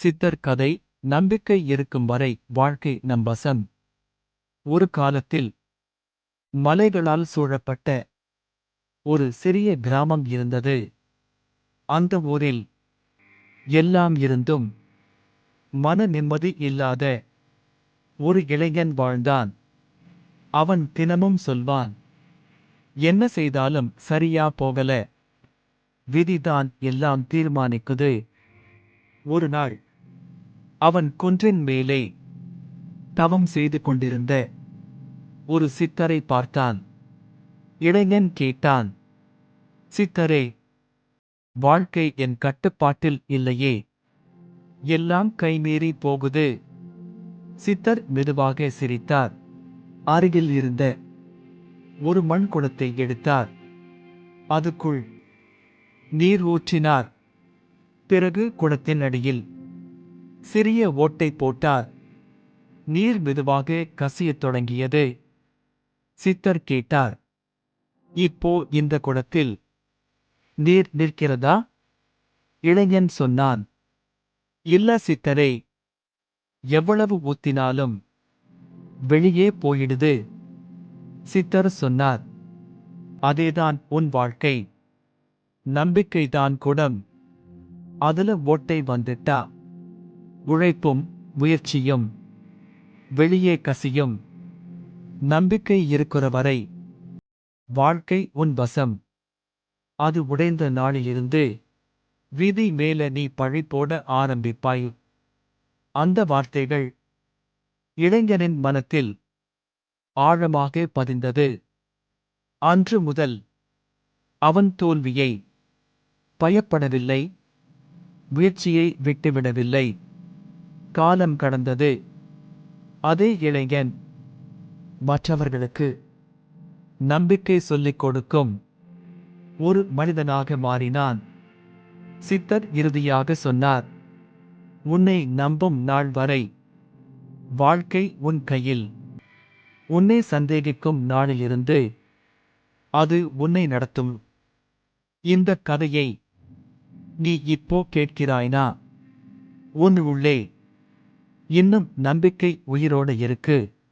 சித்தர் கதை நம்பிக்கை இருக்கும் வரை வாழ்க்கை நம் வசம். ஒரு காலத்தில் மலைகளால் சூழப்பட்ட ஒரு சிறிய கிராமம் இருந்தது. அந்த ஊரில் எல்லாம் இருந்தும் மன நிம்மதி இல்லாத ஒரு இளைஞன் வாழ்ந்தான். அவன் தினமும் சொல்வான் என்ன செய்தாலும் சரியா போகல. விதிதான் எல்லாம் தீர்மானிக்குது. ஒரு நாள் அவன் குன்றின் மேலே தவம் செய்து கொண்டிருந்த ஒரு சித்தரை பார்த்தான். இளைஞன் கேட்டான் சித்தரே வாழ்க்கை என் கட்டுப்பாட்டில் இல்லையே. எல்லாம் கைமீறி போகுது. சித்தர் மெதுவாக சிரித்தார். அருகில் இருந்த ஒரு மண் குடத்தை எடுத்தார். அதுக்குள் நீர் ஊற்றினார். பிறகு குடத்தின் அடியில் சிறிய ஓட்டை போட்டார். நீர் மெதுவாக கசியத் தொடங்கியது. சித்தர் கேட்டார் இப்போ இந்த குடத்தில் நீர் நிற்கிறதா? இளைஞன் சொன்னான் இல்ல சித்தரே எவ்வளவு ஊத்தினாலும் வெளியே போயிடுது. சித்தர் சொன்னார் அதேதான் உன் வாழ்க்கை. நம்பிக்கைதான் குடம். அதுல ஓட்டை வந்துட்டா. உழைப்பும் முயற்சியும் வெளியே கசியும். நம்பிக்கை இருக்கிற வரை வாழ்க்கை உன் வசம். அது உடைந்த நாளிலிருந்து விதி மேல நீ பழி போட ஆரம்பிப்பாய். அந்த வார்த்தைகள் இளைஞனின் மனத்தில் ஆழமாக பதிந்தது. அன்று முதல் அவன் தோல்வியை பயப்படவில்லை முயற்சியை விட்டுவிடவில்லை. காலம் கடந்தது. அதே இளைஞன் மற்றவர்களுக்கு நம்பிக்கை சொல்லிக் கொடுக்கும் ஒரு மனிதனாக மாறினான். சித்தர் இறுதியாக சொன்னார் உன்னை நம்பும் நாள் வரை வாழ்க்கை உன் கையில். உன்னை சந்தேகிக்கும் நாளிலிருந்து அது உன்னை நடத்தும். இந்த கதையை நீ இப்போ கேட்கிறாய்னா உன் உள்ளே இன்னும் நம்பிக்கை உயிரோடு இருக்கு.